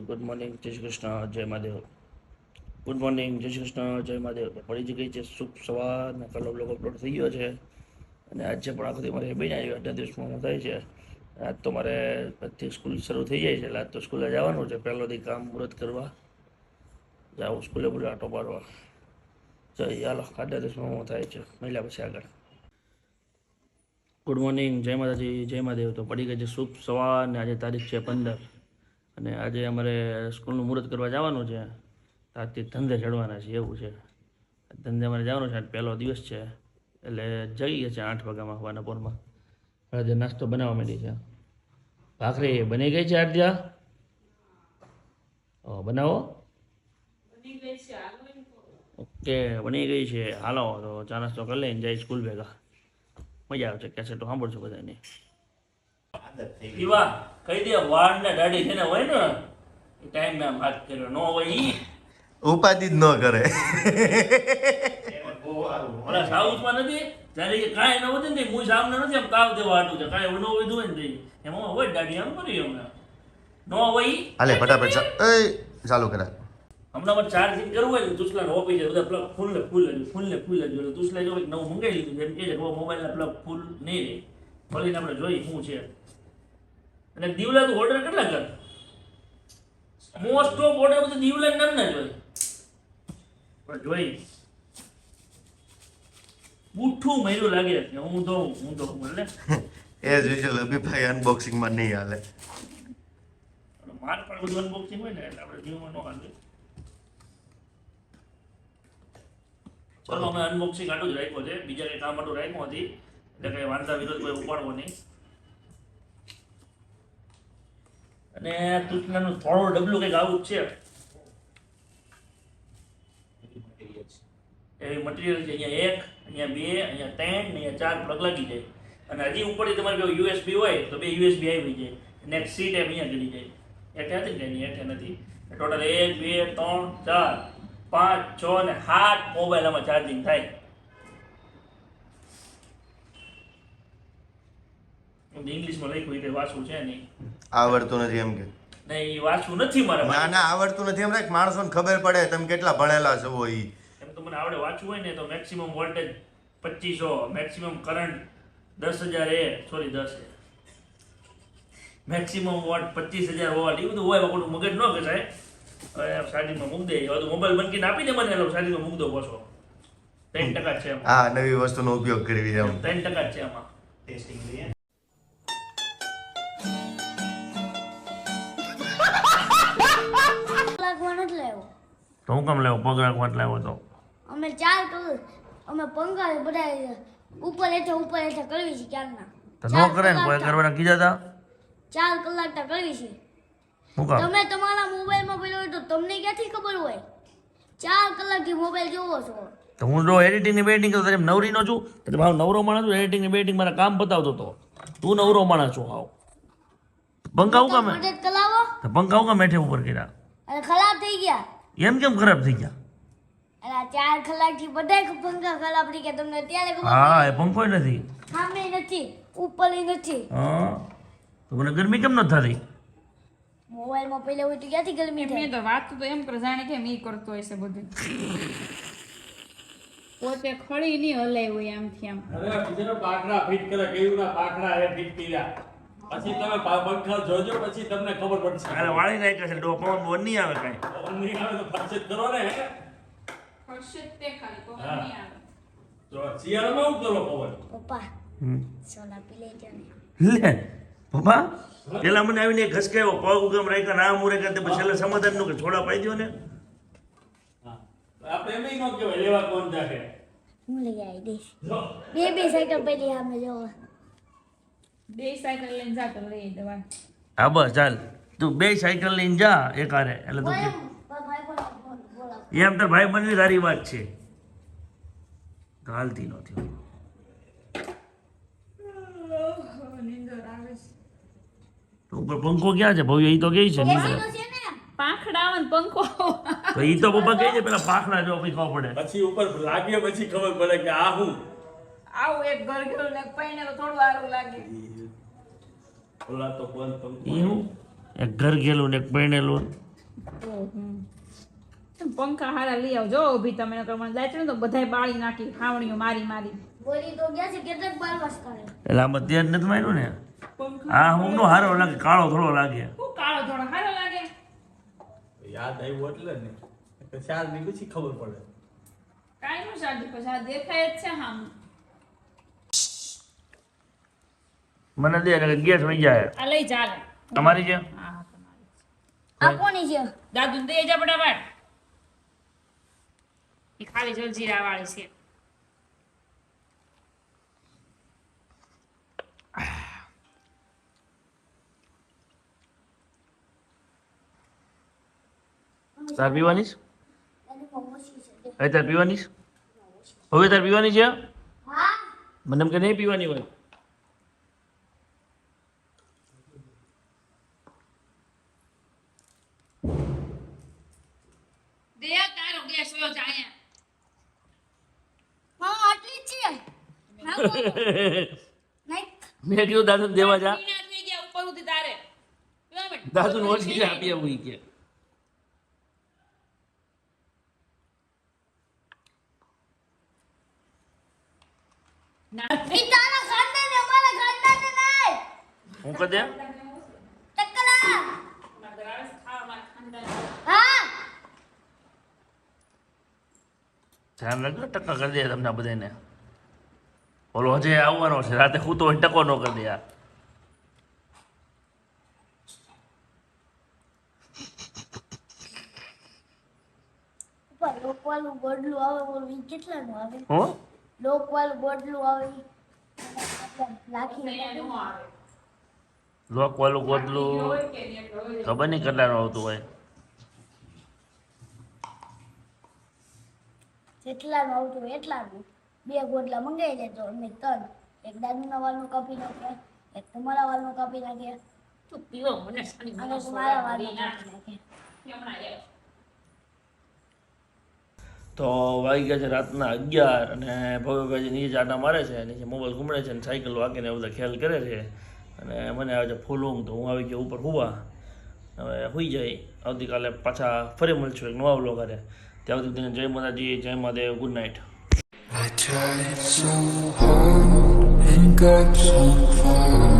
Good morning, જય શ્રી કૃષ્ણ, જય Mahadev. Good morning, જય શ્રી કૃષ્ણ, જય મહાદેવ. પડી જ ગઈ છે શુભ સવાર ને કલો બ્લોગ અપલોડ થઈ ગયો છે, અને આજે પણ આખો મારે બની આવ્યો આટલા દિવસમાં થાય છે. આજ તો મારે આજથી સ્કૂલ શરૂ થઈ જાય છે, એટલે આજ તો સ્કૂલે જવાનું છે. પહેલો કામ મુહૂર્ત કરવા. જાઉં સ્કૂલે બોલે આટો મારવા જય હાલો આટલા દિવસમાં થાય છે. મહિલા પછી આગળ. ગુડ મોર્નિંગ, જય માતાજી, જય મહાદેવ. તો પડી ગઈ છે શુભ સવાર ને આજે તારીખ છે પંદર. અને આજે અમારે સ્કૂલનું મુહૂર્ત કરવા જવાનું છે. આજથી ધંધે ચડવાના છે એવું છે. ધંધે અમારે જવાનું છે પહેલો દિવસ છે. એટલે જઈએ છીએ આઠ વાગ્યામાં હવાના પોરમાં. આજે નાસ્તો બનાવવા માંડી છે ભાખરી બની ગઈ છે આદ્યા? ઓ બનાવો. ઓકે બની ગઈ છે. હાલો તો ચા નાસ્તો કરી લઈને જાય સ્કૂલ ભેગા. મજા આવશે કેસેટો સાંભળશું બધાની પીવા કહી દે વાળ ને દાઢી છે ને હોય ને ટાઈમ મેં વાત કર્યો. નો હોય ઈ. ઉપાધિ જ ન કરે. ઓલા સાઉથમાં નથી? ત્યારે એ કાંઈ ન વધે ને હું સામને નથી આમ તાવ દેવા હાટું છે. કાંઈ ન વધુ હોય ને એમાં હોય દાઢી આમ કરી અમે. નો હોય. હાલે ફટાફટ એ ચાલુ કરા. હમણાં પણ ચાર્જિંગ કરવું હોય ને તુસલા ઓપી જાય બધા પ્લગ ફૂલ ને ફૂલ જ ફૂલ ને ફૂલ જ એટલે તુસલા જો નવું મંગાવી લીધું એમ કે છે મોબાઈલ ના પ્લગ ફૂલ નહીં રહે. ખોલીને આપણે જોઈ શું છે. અને દીવલા તો ઓર્ડર કેટલા કર? મોસ્ટ ઓફ ઓર્ડર બધું દીવલા નામ ના જોઈ પણ જોઈ બુઠ્ઠું મર્યું લાગે કે હું તો હું તો હું એટલે. એઝ યુઝ્યુઅલ અનબોક્સિંગ અનબોક્સિંગમાં નહીં હાલે. માર પણ બધું અનબોક્સિંગ હોય ને એટલે આપણે જીવમાં ન હાલે. ચલો અમે અનબોક્સિંગ આટલું જ રાખ્યો છે. બીજા કઈ કામ આટલું રાખ્યું હતી એટલે કઈ વાંધા વિરોધ કોઈ ઉપાડવો નહીં. અને તૂટનાનું થોડું ડબલું કંઈક આવું છે. એવી મટીરિયલ છે. અહીંયા એક અહીંયા બે અહીંયા ત્રણ ને અહીંયા ચાર પ્લગ લાગી જાય. અને હજી ઉપરથી તમારે જો યુએસબી હોય તો બે યુએસબી આવી જાય. નેક્સ્ટ સીટ સી ટેપ અહીંયા ગણી જાય. એટલે હતી ને એની એટલે નથી. ટોટલ એક બે ત્રણ ચાર પાંચ છ અને સાત મોબાઈલ આમાં ચાર્જિંગ થાય. ઇંગ્લિશમાં લખ્યું એટલે વાંચવું છે નહીં. આવડતું નથી એમ કે. ને વાંચવું નથી મારે ના ના આવડતું નથી એમ રાખ માણસોને ખબર પડે તમે કેટલા ભણેલા છો ઈ. એમ તો મને આવડે વાંચવું હોય ને તો મેક્સિમમ વોલ્ટેજ પચીસો મેક્સિમમ કરંટ દસ હજાર એ સોરી દસ એ મેક્સિમમ વોટ પચીસ હજાર વોટ એવું બધું હોય ખોટું મગજ ન ઘસાય. હવે સાડીમાં મૂક દે હવે તો મોબાઈલ બંકીને આપીને મને એટલે સાડીમાં મૂક દો પાછો. ત્રણ ટકા છે હા નવી વસ્તુનો ઉપયોગ કરવી એમ. ત્રણ ટકા છે આમાં તો હું કેમ લેવો પગ રાખવા લાવ્યો તો? અમે ચાર કલાક અમે પંખા બધા ઉપર એટલે ઉપર એટલે કરવી છે ક્યારના? તો નો કરે ને કોઈ કરવાના કીધા હતા ચાર કલાક તો કરવી છે. તમે તમારા મોબાઈલમાં પેલો હોય તો તમને ક્યાંથી ખબર હોય? ચાર કલાકથી મોબાઈલ જોવો છો. તો હું જો એડિટિંગની બેટિંગ કરું તારે નવરી નો છું? એટલે ભાવ નવરો માણસ છું એડિટિંગની બેટિંગ મારા કામ બતાવતો હતો તું નવરો માણસ છું આવ. પંખા હું કામ પંખા હું કામ હેઠે ઉપર કર્યા? અરે ખરાબ થઈ ગયા. એમ કેમ ખરાબ થઈ ગયા? ચાર કલાકથી બધા પંખા ખરાબ થઈ ગયા. તમને ત્યારે હા એ પંખો નથી. સામે નથી ઉપર નથી. હા? તો મને ગરમી કેમ ન થતી? મોબાઈલમાં પહેલા હોય તો ક્યાંથી ગરમી થાય? તો વાત તો એમ કરે જાણે કેમ ઈ કરતો હશે બધું. પોતે ખળી નહીં હલાય હોય આમથી આમ. અરે બીજાનો પાખડા ફિટ કરે કેવું ના પાખડા એ ફિટ કર્યા? પછી તમે પંખા જોજો પછી તમને ખબર પડશે. અરે વાળી નાખ્યા છે ડો પવન બોન નહીં આવે કાંઈ. પવન નહીં આવે તો પરચેત કરો ને જ તે ખાલી પવન નહીં આવે. તો શિયાળામાં શું કરો પવન? પપ્પા સોના પી લેજો ને. લે પપ્પા પેલા મને આવીને ઘસકાયો પગ ઉગમ રાખ્યો ના મુરે કરતે પછી એટલે સમાધાનનું કે છોડા પાઈ દો ને. હા. આપણે એમ ન કહેવાય લેવા કોણ જાકે હું લઈ આવી દઈશ. બે બે સાયકલ પહેલી આમે જોવા. બે સાયકલ લઈને જા તો લઈ દવા. હા બસ ચાલ. તું બે સાયકલ લઈને જા એકારે. એટલે તું એમ તો ભાઈ બનવી તારી વાત છે. ગાલતી નથી ઉપર પંખો ક્યાં છે? ભવ્ય એ તો કે છે પાંખડા પંખો તો એ તો પપ્પા કહે છે પેલા પાખડા જો પછી ખબર પડે. પછી ઉપર લાગે પછી ખબર પડે કે આ હું? આવું એક ઘર ગયેલું ને પૈને તો થોડું સારું લાગે. ઓલા તો બંધ પંખો એક ઘર ને એક પરણેલું ઓહ, હમ. તમે પંખા હારા લઈ આવજો. ઊભી તમે નકર મને તો બધાય બાળી નાખી ખાવણીઓ મારી મારી. બોલી તો ગયા છે કેટલાક બાર કરે એટલે આમાં ત્યાં નથી માર્યું ને? પંખા હું નો હારો લાગે કાળો થોડો લાગે. હું કાળો થોડો હારો લાગે? યાદ આવ્યું એટલે ને. ચાર દી પછી ખબર પડે. કાઈ નું શાદી પછી આ દેખાય જ છે હામ. મને દે એટલે ગેસ વહી જાય. આ લઈ ચાલે. તમારી છે? આ કોની છે? દાદુ દે જા ફટાફટ. એ ખાલી જલજીરા વાળી છે. તાર પીવાની છે? હવે તાર પીવાની છે? હવે તાર પીવાની છે? મને એમ કે નહીં પીવાની હોય દે તારો ગેસ વયો જા અહીંયા હા આટલી જ છે ના બોલો. નહીં મેં કીધું દાદુ દેવા જા. ગયા ઉપર સુધી તારે. દાદુ. નો ઓછી આપી એવું કે હું કહી દે. હા. ધ્યાન રાખજો ટકા કરી દે તમને બધાને. ઓલો હજે આવવાનો છે. રાતે હું તો ટકો ન કરી ઉપર લોકવાળું બોડલું આવે કેટલાનું આવે? હું? લોકવાળું બોડલું આવે ઈ? આપણે રાખીને અહીંયા નો આવે. લોક વાળું ગોદલું હોય કે નહીં એટલે હોય. ખબર નહીં કેટલાનું આવતું હોય. જેટલાનું આવતું હોય એટલાનું. બે ગોટલા મંગાવી લેજો અમે ત્રણ. એક દાદુના વાળનું કાપી નાખે એક તમારા વાળનું કાપી નાખે. તું પીવો મને અને તમારા વાળનું કાપી નાખે. તો વાગી ગયા છે રાતના અગિયાર અને ભવ્યભાઈ નીચે આટા મારે છે નીચે મોબાઈલ ઘૂમડે છે અને સાયકલ વાગીને બધા ખ્યાલ કરે છે. અને મને આવે છે ફૂલ ઊંઘ તો હું આવી ગયો ઉપર હુવા. હવે હોઈ જાય. આવતીકાલે પાછા ફરી મળશું એક નવા વ્લોગ કરે ત્યાં સુધી જય માતાજી જય Mahadev good night. I tried so hard and got so far.